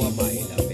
我买的。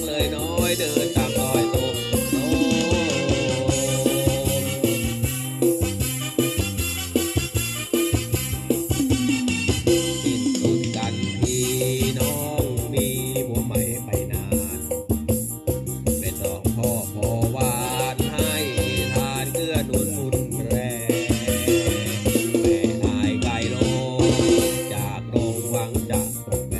งเลยน้อยเดินตามรอยโตโตติดตุนกันพี่น้องมีหัวใหม่ไปนานเป็นน้องพ่อพอวานให้ทานเกื้อหนุนหมุนแรงแม่ทายไกลโลจากโรงวังจากตรงแม่